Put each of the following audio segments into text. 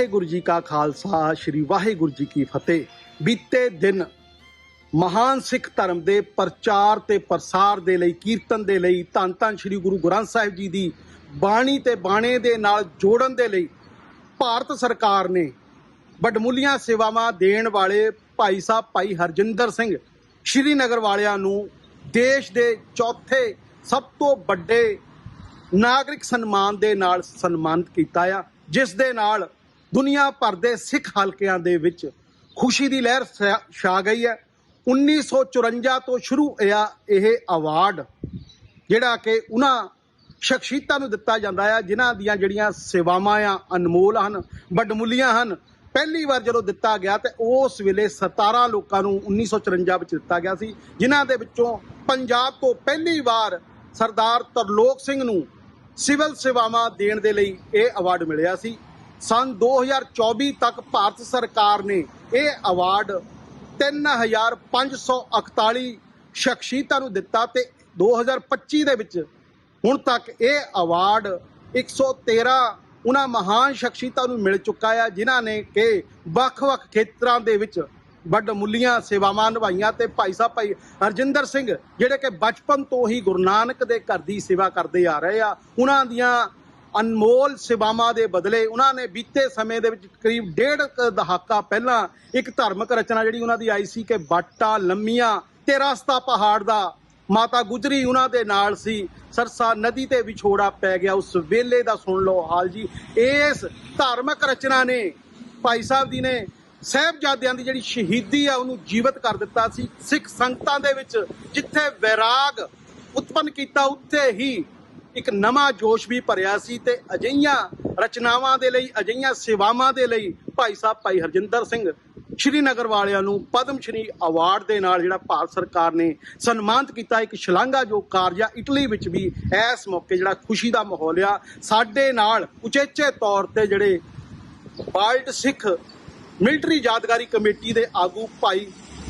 ਵਾਹਿਗੁਰੂ ਜੀ ਕਾ ਖਾਲਸਾ, ਸ੍ਰੀ ਵਾਹਿਗੁਰੂ ਜੀ ਕੀ ਫਤਿਹ। ਬੀਤੇ ਦਿਨ ਮਹਾਨ ਸਿੱਖ ਧਰਮ ਦੇ ਪ੍ਰਚਾਰ ਤੇ ਪ੍ਰਸਾਰ ਦੇ ਲਈ, ਕੀਰਤਨ ਦੇ ਲਈ, ਧੰਨ ਧੰਨ ਸ੍ਰੀ ਗੁਰੂ ਗ੍ਰੰਥ ਸਾਹਿਬ ਜੀ ਦੀ ਬਾਣੀ ਤੇ ਬਾਣੇ ਦੇ ਨਾਲ ਜੋੜਨ ਦੇ ਲਈ ਭਾਰਤ ਸਰਕਾਰ ਨੇ ਬਡਮੁੱਲੀਆਂ ਸੇਵਾਵਾਂ ਦੇਣ ਵਾਲੇ ਭਾਈ ਸਾਹਿਬ ਭਾਈ ਹਰਜਿੰਦਰ ਸਿੰਘ ਸ਼੍ਰੀਨਗਰ ਵਾਲਿਆਂ ਨੂੰ ਦੇਸ਼ ਦੇ ਚੌਥੇ ਸਭ ਤੋਂ ਵੱਡੇ ਨਾਗਰਿਕ ਸਨਮਾਨ ਦੇ ਨਾਲ ਸਨਮਾਨਿਤ ਕੀਤਾ ਆ, ਜਿਸ ਦੇ ਨਾਲ ਦੁਨੀਆ ਭਰ ਦੇ ਸਿੱਖ ਹਲਕਿਆਂ ਦੇ ਵਿੱਚ ਖੁਸ਼ੀ ਦੀ ਲਹਿਰ ਛਾ- ਛਾ ਗਈ ਹੈ। 1954 ਤੋਂ ਸ਼ੁਰੂ ਹੋਇਆ ਇਹ ਅਵਾਰਡ, ਜਿਹੜਾ ਕਿ ਉਹਨਾਂ ਸ਼ਖਸੀਅਤਾਂ ਨੂੰ ਦਿੱਤਾ ਜਾਂਦਾ ਹੈ ਜਿਨ੍ਹਾਂ ਦੀਆਂ ਜਿਹੜੀਆਂ ਸੇਵਾਵਾਂ ਆ, ਅਨਮੋਲ ਹਨ, ਵੱਡਮੁੱਲੀਆਂ ਹਨ। ਪਹਿਲੀ ਵਾਰ ਜਦੋਂ ਦਿੱਤਾ ਗਿਆ ਤੇ ਉਸ ਵੇਲੇ 17 ਲੋਕਾਂ ਨੂੰ 1954 ਵਿੱਚ ਦਿੱਤਾ ਗਿਆ ਸੀ, ਜਿਨ੍ਹਾਂ ਦੇ ਵਿੱਚੋਂ ਪੰਜਾਬ ਤੋਂ ਪਹਿਲੀ ਵਾਰ ਸਰਦਾਰ ਤਰਲੋਕ ਸਿੰਘ ਨੂੰ ਸਿਵਲ ਸੇਵਾਵਾਂ ਦੇਣ ਦੇ ਲਈ ਇਹ ਅਵਾਰਡ ਮਿਲਿਆ ਸੀ। ਸਨ 2024 ਤੱਕ ਭਾਰਤ ਸਰਕਾਰ ਨੇ ਇਹ ਅਵਾਰਡ 3541 ਸ਼ਖਸੀਅਤਾਂ ਨੂੰ ਦਿੱਤਾ ਤੇ 2025 ਦੇ ਵਿੱਚ ਹੁਣ ਤੱਕ ਇਹ ਅਵਾਰਡ 113 ਉਹਨਾਂ ਮਹਾਨ ਸ਼ਖਸੀਅਤਾਂ ਨੂੰ ਮਿਲ ਚੁੱਕਾ ਆ, ਜਿਨ੍ਹਾਂ ਨੇ ਕਿ ਵੱਖ-ਵੱਖ ਖੇਤਰਾਂ ਦੇ ਵਿੱਚ ਵੱਡਮੁੱਲੀਆਂ ਸੇਵਾਵਾਂ ਨਿਭਾਈਆਂ ਤੇ ਭਾਈ ਸਾਹਿਬ, ਭਾਈ ਹਰਜਿੰਦਰ ਸਿੰਘ ਜਿਹੜੇ ਕਿ ਬਚਪਨ ਤੋਂ ਹੀ ਗੁਰੂ ਨਾਨਕ ਦੇ ਘਰ ਦੀ ਸੇਵਾ ਕਰਦੇ ਆ ਰਹੇ ਆ, ਉਹਨਾਂ ਦੀਆਂ ਅਨਮੋਲ ਸੇਵਾਵਾਂ ਦੇ ਬਦਲੇ ਉਹਨਾਂ ਨੇ ਬੀਤੇ ਸਮੇਂ ਦੇ ਵਿੱਚ ਕਰੀਬ ਡੇਢ ਦਹਾਕਾ ਪਹਿਲਾਂ ਇੱਕ ਧਾਰਮਿਕ ਰਚਨਾ ਜਿਹੜੀ ਉਹਨਾਂ ਦੀ ਆਈ ਸੀ ਕਿ ਬਾਟਾ ਲੰਮੀਆਂ ਤੇ ਰਸਤਾ ਪਹਾੜ ਦਾ ਮਾਤਾ ਗੁਜਰੀ ਉਹਨਾਂ ਦੇ ਨਾਲ ਸੀ। ਸਰਸਾ ਨਦੀ ਤੇ ਵਿਛੋੜਾ ਪੈ ਗਿਆ। ਉਸ ਵੇਲੇ ਦਾ ਸੁਣ ਲਓ ਹਾਲ ਜੀ। ਇਸ ਧਾਰਮਿਕ ਰਚਨਾ ਨੇ ਭਾਈ ਸਾਹਿਬ ਜੀ ਨੇ ਸਹਿਬਜ਼ਾਦਿਆਂ ਦੀ ਜਿਹੜੀ ਸ਼ਹੀਦੀ ਆ ਉਹਨੂੰ ਜੀਵਤ ਕਰ ਦਿੱਤਾ ਸੀ। ਸਿੱਖ ਸੰਗਤਾਂ ਦੇ ਵਿੱਚ ਜਿੱਥੇ ਵੈਰਾਗ ਉਤਪੰਨ ਕੀਤਾ, ਉੱਥੇ ਹੀ ਇੱਕ ਨਵਾਂ ਜੋਸ਼ ਵੀ ਭਰਿਆ ਸੀ ਤੇ ਅਜਈਆਂ ਰਚਨਾਵਾਂ ਦੇ ਲਈ ਅਜਈਆਂ ਸੇਵਾਵਾਂ ਦੇ ਲਈ ਭਾਈ ਸਾਹਿਬ, ਭਾਈ ਹਰਜਿੰਦਰ ਸਿੰਘ ਸ਼੍ਰੀਨਗਰ ਵਾਲਿਆਂ ਨੂੰ ਪਦਮ ਸ਼੍ਰੀ ਅਵਾਰਡ ਦੇ ਨਾਲ ਜਿਹੜਾ ਭਾਰਤ ਸਰਕਾਰ ਨੇ ਸਨਮਾਨਿਤ ਕੀਤਾ, ਇੱਕ ਸ਼ਲਾਘਾਯੋਗ ਕਾਰਜ ਆ, ਇਟਲੀ ਵਿੱਚ ਵੀ ਇਸ ਮੌਕੇ ਜਿਹੜਾ ਖੁਸ਼ੀ ਦਾ ਮਾਹੌਲ ਆ, ਸਾਡੇ ਨਾਲ ਉਚੇਚੇ ਤੌਰ ਤੇ ਜਿਹੜੇ ਵਰਲਡ ਸਿੱਖ ਮਿਲਟਰੀ ਯਾਦਗਾਰੀ ਕਮੇਟੀ ਦੇ ਆਗੂ ਭਾਈ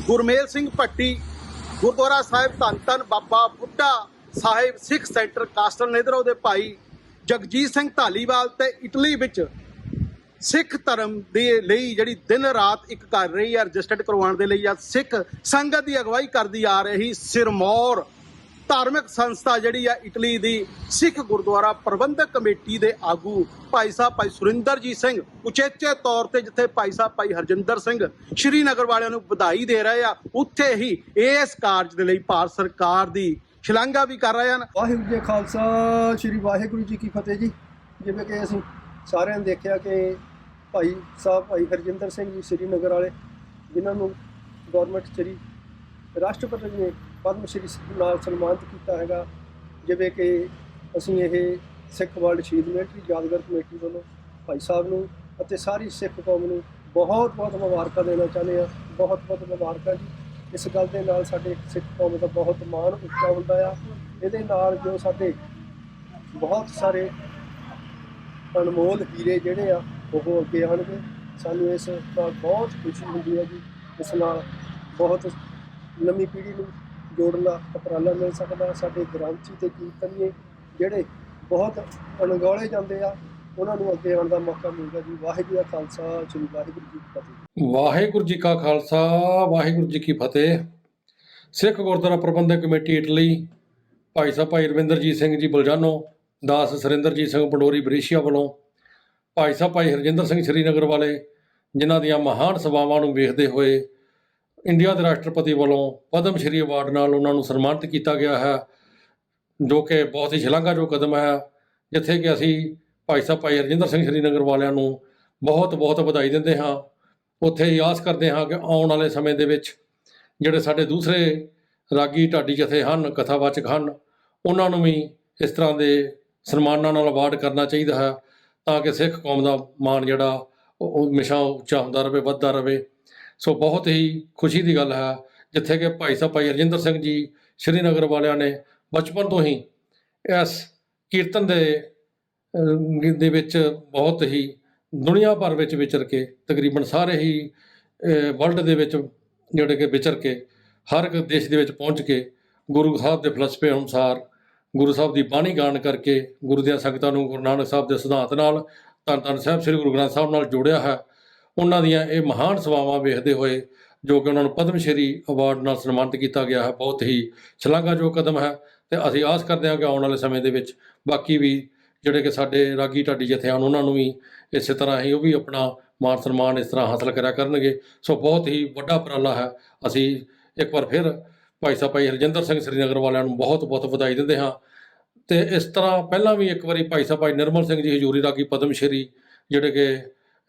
ਗੁਰਮੇਲ ਸਿੰਘ ਭੱਟੀ, ਗੁਰਦੁਆਰਾ ਸਾਹਿਬ ਧੰਨ ਧੰਨ ਬਾਬਾ ਬੁੱਢਾ ਸਾਹਿਬ ਸਿੱਖ ਸੈਂਟਰ ਕਾਸਟਲ ਨੇਦਰੋ ਦੇ ਭਾਈ ਜਗਜੀਤ ਸਿੰਘ ਢਾਲੀਵਾਲ ਤੇ ਇਟਲੀ ਵਿੱਚ ਸਿੱਖ ਧਰਮ ਦੇ ਲਈ ਜਿਹੜੀ ਦਿਨ ਰਾਤ ਇੱਕ ਕਰ ਰਹੀ ਹੈ ਰਜਿਸਟਰਡ ਕਰਵਾਉਣ ਦੇ ਲਈ ਜਾਂ ਸਿੱਖ ਸੰਗਤ ਦੀ ਅਗਵਾਈ ਕਰਦੀ ਆ ਰਹੀ ਸਿਰਮੌਰ। ਧਾਰਮਿਕ ਸੰਸਥਾ ਜਿਹੜੀ ਆ ਇਟਲੀ ਦੀ ਸਿੱਖ ਗੁਰਦੁਆਰਾ ਪ੍ਰਬੰਧਕ ਕਮੇਟੀ ਦੇ ਆਗੂ ਭਾਈ ਸਾਹਿਬ, ਭਾਈ ਸੁਰਿੰਦਰਜੀਤ ਸਿੰਘ, ਉਚੇਚੇ ਤੌਰ ਤੇ ਜਿੱਥੇ ਭਾਈ ਸਾਹਿਬ, ਭਾਈ ਹਰਜਿੰਦਰ ਸਿੰਘ ਸ਼੍ਰੀਨਗਰ ਵਾਲਿਆਂ ਨੂੰ ਵਧਾਈ ਦੇ ਰਹੇ ਆ, ਉੱਥੇ ਹੀ ਇਸ ਕਾਰਜ ਦੇ ਲਈ ਭਾਰਤ ਸਰਕਾਰ ਦੀ ਸ਼ਲਾਘਾ ਵੀ ਕਰ ਰਹੇ ਹਨ। ਵਾਹਿਗੁਰੂ ਜੀ ਖਾਲਸਾ, ਸ੍ਰੀ ਵਾਹਿਗੁਰੂ ਜੀ ਕੀ ਫਤਿਹ ਜੀ। ਜਿਵੇਂ ਕਿ ਅਸੀਂ ਸਾਰਿਆਂ ਨੇ ਦੇਖਿਆ ਕਿ ਭਾਈ ਸਾਹਿਬ, ਭਾਈ ਹਰਜਿੰਦਰ ਸਿੰਘ ਜੀ ਸ੍ਰੀਨਗਰ ਵਾਲੇ, ਜਿਨ੍ਹਾਂ ਨੂੰ ਗਵਰਨਮੈਂਟ ਸ੍ਰੀ ਰਾਸ਼ਟਰਪਤੀ ਨੇ ਪਦਮ ਸ਼੍ਰੀ ਨਾਲ ਸਨਮਾਨਿਤ ਕੀਤਾ ਹੈਗਾ। ਜਿਵੇਂ ਕਿ ਅਸੀਂ ਇਹ ਸਿੱਖ ਵਰਲਡ ਸ਼ਹੀਦ ਮਿਲਟਰੀ ਯਾਦਗਾਰ ਕਮੇਟੀ ਵੱਲੋਂ ਭਾਈ ਸਾਹਿਬ ਨੂੰ ਅਤੇ ਸਾਰੀ ਸਿੱਖ ਕੌਮ ਨੂੰ ਬਹੁਤ ਬਹੁਤ ਮੁਬਾਰਕਾਂ ਦੇਣਾ ਚਾਹੁੰਦੇ ਹਾਂ। ਬਹੁਤ ਬਹੁਤ ਮੁਬਾਰਕਾਂ ਜੀ। ਇਸ ਗੱਲ ਦੇ ਨਾਲ ਸਾਡੇ ਸਿੱਖ ਕੌਮ ਦਾ ਬਹੁਤ ਮਾਣ ਉੱਚਾ ਹੁੰਦਾ ਆ। ਇਹਦੇ ਨਾਲ ਜੋ ਸਾਡੇ ਬਹੁਤ ਸਾਰੇ ਅਨਮੋਲ ਹੀਰੇ ਜਿਹੜੇ ਆ, ਉਹ ਅੱਗੇ ਆਉਣਗੇ। ਸਾਨੂੰ ਇਸ ਨਾਲ ਬਹੁਤ ਖੁਸ਼ੀ ਹੁੰਦੀ ਹੈ ਜੀ। ਇਸ ਨਾਲ ਬਹੁਤ ਨਵੀਂ ਪੀੜ੍ਹੀ ਨੂੰ ਜੋੜਨ ਦਾ ਉਪਰਾਲਾ ਮਿਲ ਸਕਦਾ। ਸਾਡੇ ਗ੍ਰੰਥੀ ਤੇ ਕੀਰਤਨੀਏ ਜਿਹੜੇ ਬਹੁਤ ਅਣਗੌਲੇ ਜਾਂਦੇ ਆ ਉਹਨਾਂ ਨੂੰ ਅੱਗੇ ਆਉਣ ਦਾ ਮੌਕਾ ਮਿਲਦਾ ਜੀ। ਵਾਹਿਗੁਰੂ ਜੀ ਖਾਲਸਾ, ਸ੍ਰੀ ਵਾਹਿਗੁਰੂ ਜੀ ਕੀ ਫਤਿਹ। ਵਾਹਿਗੁਰੂ ਜੀ ਕਾ ਖਾਲਸਾ, ਵਾਹਿਗੁਰੂ ਜੀ ਕੀ ਫਤਿਹ। ਸਿੱਖ ਗੁਰਦੁਆਰਾ ਪ੍ਰਬੰਧਕ ਕਮੇਟੀ ਇਟਲੀ, ਭਾਈ ਸਾਹਿਬ ਭਾਈ ਰਵਿੰਦਰਜੀਤ ਸਿੰਘ ਜੀ ਬਲਜਾਨੋ, ਦਾਸ ਸੁਰਿੰਦਰਜੀਤ ਸਿੰਘ ਪੰਡੋਰੀ ਬ੍ਰਿਸ਼ੀਆ ਵੱਲੋਂ, ਭਾਈ ਸਾਹਿਬ ਭਾਈ ਹਰਜਿੰਦਰ ਸਿੰਘ ਸ਼੍ਰੀਨਗਰ ਵਾਲੇ, ਜਿਨ੍ਹਾਂ ਦੀਆਂ ਮਹਾਨ ਸੇਵਾਵਾਂ ਨੂੰ ਵੇਖਦੇ ਹੋਏ ਇੰਡੀਆ ਦੇ ਰਾਸ਼ਟਰਪਤੀ ਵੱਲੋਂ ਪਦਮ ਸ਼੍ਰੀ ਅਵਾਰਡ ਨਾਲ ਉਹਨਾਂ ਨੂੰ ਸਨਮਾਨਿਤ ਕੀਤਾ ਗਿਆ ਹੈ, ਜੋ ਕਿ ਬਹੁਤ ਹੀ ਸ਼ਲਾਘਾਯੋਗ ਕਦਮ ਹੈ, ਜਿੱਥੇ ਕਿ ਅਸੀਂ ਭਾਈ ਸਾਹਿਬ, ਭਾਈ ਹਰਜਿੰਦਰ ਸਿੰਘ ਸ਼੍ਰੀਨਗਰ ਵਾਲਿਆਂ ਨੂੰ ਬਹੁਤ ਬਹੁਤ ਵਧਾਈ ਦਿੰਦੇ ਹਾਂ। ਉੱਥੇ ਹੀ ਆਸ ਕਰਦੇ ਹਾਂ ਕਿ ਆਉਣ ਵਾਲੇ ਸਮੇਂ ਦੇ ਵਿੱਚ ਜਿਹੜੇ ਸਾਡੇ ਦੂਸਰੇ ਰਾਗੀ ਢਾਡੀ ਜਥੇ ਹਨ, ਕਥਾਵਾਚਕ ਹਨ, ਉਹਨਾਂ ਨੂੰ ਵੀ ਇਸ ਤਰ੍ਹਾਂ ਦੇ ਸਨਮਾਨਾਂ ਨਾਲ ਅਵਾਰਡ ਕਰਨਾ ਚਾਹੀਦਾ ਹੈ ਤਾਂ ਕਿ ਸਿੱਖ ਕੌਮ ਦਾ ਮਾਣ ਜਿਹੜਾ ਉਹ ਹਮੇਸ਼ਾ ਉੱਚਾ ਹੁੰਦਾ ਰਹੇ, ਵੱਧਦਾ ਰਹੇ। ਸੋ ਬਹੁਤ ਹੀ ਖੁਸ਼ੀ ਦੀ ਗੱਲ ਹੈ, ਜਿੱਥੇ ਕਿ ਭਾਈ ਸਾਹਿਬ, ਭਾਈ ਰਜਿੰਦਰ ਸਿੰਘ ਜੀ ਸ਼੍ਰੀਨਗਰ ਵਾਲਿਆਂ ਨੇ ਬਚਪਨ ਤੋਂ ਹੀ ਇਸ ਕੀਰਤਨ ਦੇ ਦੇ ਵਿੱਚ ਬਹੁਤ ਹੀ ਦੁਨੀਆ ਭਰ ਵਿੱਚ ਵਿਚਰ ਕੇ, ਤਕਰੀਬਨ ਸਾਰੇ ਹੀ ਵਰਲਡ ਦੇ ਵਿੱਚ ਜਿਹੜੇ ਕਿ ਵਿਚਰ ਕੇ, ਹਰ ਇੱਕ ਦੇਸ਼ ਦੇ ਵਿੱਚ ਪਹੁੰਚ ਕੇ, ਗੁਰੂ ਸਾਹਿਬ ਦੇ ਫਲਸਫੇ ਅਨੁਸਾਰ, ਗੁਰੂ ਸਾਹਿਬ ਦੀ ਬਾਣੀ ਗਾਣ ਕਰਕੇ, ਗੁਰੂ ਦੀਆਂ ਸੰਗਤਾਂ ਨੂੰ ਗੁਰੂ ਨਾਨਕ ਸਾਹਿਬ ਦੇ ਸਿਧਾਂਤ ਨਾਲ, ਧੰਨ ਧੰਨ ਸਾਹਿਬ, ਸ੍ਰੀ ਗੁਰੂ ਗ੍ਰੰਥ ਸਾਹਿਬ ਨਾਲ ਜੋੜਿਆ ਹੈ। ਉਹਨਾਂ ਦੀਆਂ ਇਹ ਮਹਾਨ ਸੇਵਾਵਾਂ ਵੇਖਦੇ ਹੋਏ, ਜੋ ਕਿ ਉਹਨਾਂ ਨੂੰ ਪਦਮ ਸ਼੍ਰੀ ਅਵਾਰਡ ਨਾਲ ਸਨਮਾਨਿਤ ਕੀਤਾ ਗਿਆ ਹੈ, ਬਹੁਤ ਹੀ ਸ਼ਲਾਘਾਯੋਗ ਕਦਮ ਹੈ। ਤੇ ਅਸੀਂ ਆਸ ਕਰਦੇ ਹਾਂ ਕਿ ਆਉਣ ਵਾਲੇ ਸਮੇਂ ਦੇ ਵਿੱਚ ਬਾਕੀ ਵੀ ਜਿਹੜੇ ਕਿ ਸਾਡੇ ਰਾਗੀ ਢਾਡੀ ਜਥੇ ਹਨ, ਉਹਨਾਂ ਨੂੰ ਵੀ ਇਸੇ ਤਰ੍ਹਾਂ ਹੀ ਉਹ ਵੀ ਆਪਣਾ ਮਾਨ ਸਨਮਾਨ ਇਸ ਤਰ੍ਹਾਂ ਹਾਸਲ ਕਰਿਆ ਕਰਨਗੇ। ਸੋ ਬਹੁਤ ਹੀ ਵੱਡਾ ਉਪਰਾਲਾ ਹੈ। ਅਸੀਂ ਇੱਕ ਵਾਰ ਫਿਰ ਭਾਈ ਸਾਹਿਬ, ਭਾਈ ਹਰਜਿੰਦਰ ਸਿੰਘ ਸ੍ਰੀਨਗਰ ਵਾਲਿਆਂ ਨੂੰ ਬਹੁਤ ਬਹੁਤ ਵਧਾਈ ਦਿੰਦੇ ਹਾਂ। ਤੇ ਇਸ ਤਰ੍ਹਾਂ ਪਹਿਲਾਂ ਵੀ ਇੱਕ ਵਾਰੀ ਭਾਈ ਸਾਹਿਬ, ਭਾਈ ਨਿਰਮਲ ਸਿੰਘ ਜੀ ਹਜੂਰੀ ਰਾਗੀ ਪਦਮ ਸ਼੍ਰੀ ਜਿਹੜੇ ਕਿ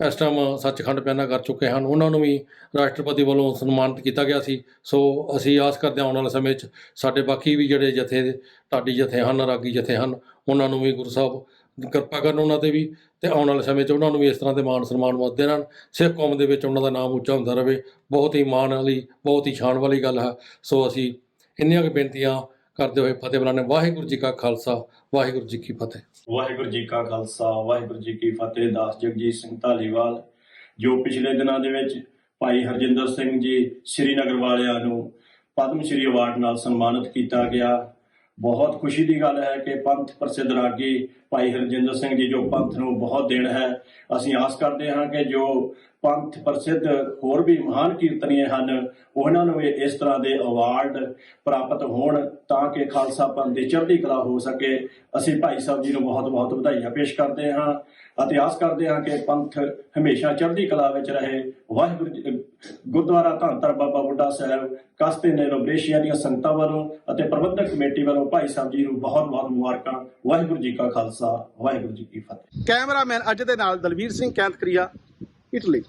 ਇਸ ਟਾਈਮ ਸੱਚਖੰਡ ਪਿਆਨਾ ਕਰ ਚੁੱਕੇ ਹਨ। ਉਹਨਾਂ ਨੂੰ ਵੀ ਰਾਸ਼ਟਰਪਤੀ ਵੱਲੋਂ ਸਨਮਾਨਿਤ ਕੀਤਾ ਗਿਆ ਸੀ। ਸੋ ਅਸੀਂ ਆਸ ਕਰਦੇ ਹਾਂ ਆਉਣ ਵਾਲੇ ਸਮੇਂ 'ਚ ਸਾਡੇ ਬਾਕੀ ਵੀ ਜਿਹੜੇ ਜਥੇ ਢਾਡੀ ਜਥੇ ਹਨ, ਰਾਗੀ ਜਥੇ ਹਨ, ਉਹਨਾਂ ਨੂੰ ਵੀ ਗੁਰੂ ਸਾਹਿਬ ਕਿਰਪਾ ਕਰਨ ਉਹਨਾਂ ਤੇ ਵੀ ਤੇ ਆਉਣ ਵਾਲੇ ਸਮੇਂ 'ਚ ਉਹਨਾਂ ਨੂੰ ਵੀ ਇਸ ਤਰ੍ਹਾਂ ਦੇ ਮਾਣ ਸਨਮਾਨ ਵੱਧਦੇ ਰਹਿਣ। ਸਿੱਖ ਕੌਮ ਦੇ ਵਿੱਚ ਉਹਨਾਂ ਦਾ ਨਾਮ ਉੱਚਾ ਹੁੰਦਾ ਰਹੇ। ਬਹੁਤ ਹੀ ਮਾਣ ਵਾਲੀ, ਬਹੁਤ ਹੀ ਸ਼ਾਨ ਵਾਲੀ ਗੱਲ ਹੈ। ਸੋ ਅਸੀਂ ਇੰਨੀਆਂ ਕੁ ਬੇਨਤੀਆਂ ਕਰਦੇ ਹੋਏ ਫਤਿਹ ਬੁਲਾਣੇ ਵਾਹਿਗੁਰੂ ਜੀ ਕਾ ਖਾਲਸਾ, ਵਾਹਿਗੁਰੂ ਜੀ ਕੀ ਫਤਿਹ। ਵਾਹਿਗੁਰੂ ਜੀ ਕਾ ਖਾਲਸਾ, ਵਾਹਿਗੁਰੂ ਜੀ ਕੀ ਫਤਿਹ। ਦਾਸ ਜਗਜੀਤ ਸਿੰਘ ਧਾਲੀਵਾਲ, ਜੋ ਪਿਛਲੇ ਦਿਨਾਂ ਦੇ ਵਿੱਚ ਭਾਈ ਹਰਜਿੰਦਰ ਸਿੰਘ ਜੀ ਸ੍ਰੀਨਗਰ ਵਾਲਿਆਂ ਨੂੰ ਪਦਮ ਸ਼੍ਰੀ ਅਵਾਰਡ ਨਾਲ ਸਨਮਾਨਿਤ ਕੀਤਾ ਗਿਆ। ਬਹੁਤ ਖੁਸ਼ੀ ਦੀ ਗੱਲ ਹੈ ਕਿ ਪੰਥ ਪ੍ਰਸਿੱਧ ਰਾਗੀ ਭਾਈ ਹਰਜਿੰਦਰ ਸਿੰਘ ਜੀ, ਜੋ ਪੰਥ ਨੂੰ ਬਹੁਤ ਦੇਣ ਹੈ। ਅਸੀਂ ਆਸ ਕਰਦੇ ਹਾਂ ਕਿ ਜੋ ਪੰਥ ਪ੍ਰਸਿੱਧ ਹੋਰ ਵੀ ਮਹਾਨ ਕੀਰਤਨੀਏ ਹਨ। ਉਹਨਾਂ ਨੂੰ ਵੀ ਇਸ ਤਰ੍ਹਾਂ ਦੇ ਅਵਾਰਡ ਪ੍ਰਾਪਤ ਹੋਣ ਤਾਂ ਕਿ ਖਾਲਸਾ ਪੰਥ ਦੀ ਚੜ੍ਹਦੀ ਕਲਾ ਹੋ ਸਕੇ। ਅਸੀਂ ਭਾਈ ਸਾਹਿਬ ਜੀ ਨੂੰ ਬਹੁਤ-ਬਹੁਤ ਵਧਾਈਆਂ ਪੇਸ਼ ਕਰਦੇ ਹਾਂ। ਅਤੇ ਆਸ ਕਰਦੇ ਹਾਂ ਕਿ ਪੰਥ ਹਮੇਸ਼ਾ ਚੜ੍ਹਦੀ ਕਲਾ ਵਿੱਚ ਰਹੇ। ਵਾਹਿਗੁਰੂ ਗੁਰਦੁਆਰਾ ਧੰਨ ਧੰਨ ਬਾਬਾ ਬੁੱਢਾ ਸਾਹਿਬ, ਕਸਤੇ ਨੇ ਰੋਬਰੇਸ਼ੀਆ ਦੀਆਂ ਸੰਗਤਾਂ ਵੱਲੋਂ ਅਤੇ ਪ੍ਰਬੰਧਕ ਕਮੇਟੀ ਵੱਲੋਂ ਭਾਈ ਸਾਹਿਬ ਜੀ ਨੂੰ ਬਹੁਤ-ਬਹੁਤ ਮੁਬਾਰਕਾਂ। ਵਾਹਿਗੁਰੂ ਜੀ ਕਾ ਖਾਲਸਾ, ਵਾਹਿਗੁਰੂ ਜੀ ਕੀ ਫਤਿਹ। ਕੈਮਰਾਮੈਨ ਅੱਜ ਦੇ ਨਾਲ ਦਲਵੀਰ ਸਿੰਘ ਕੈਂਤਕਰੀਆ। ਇਟਲੀ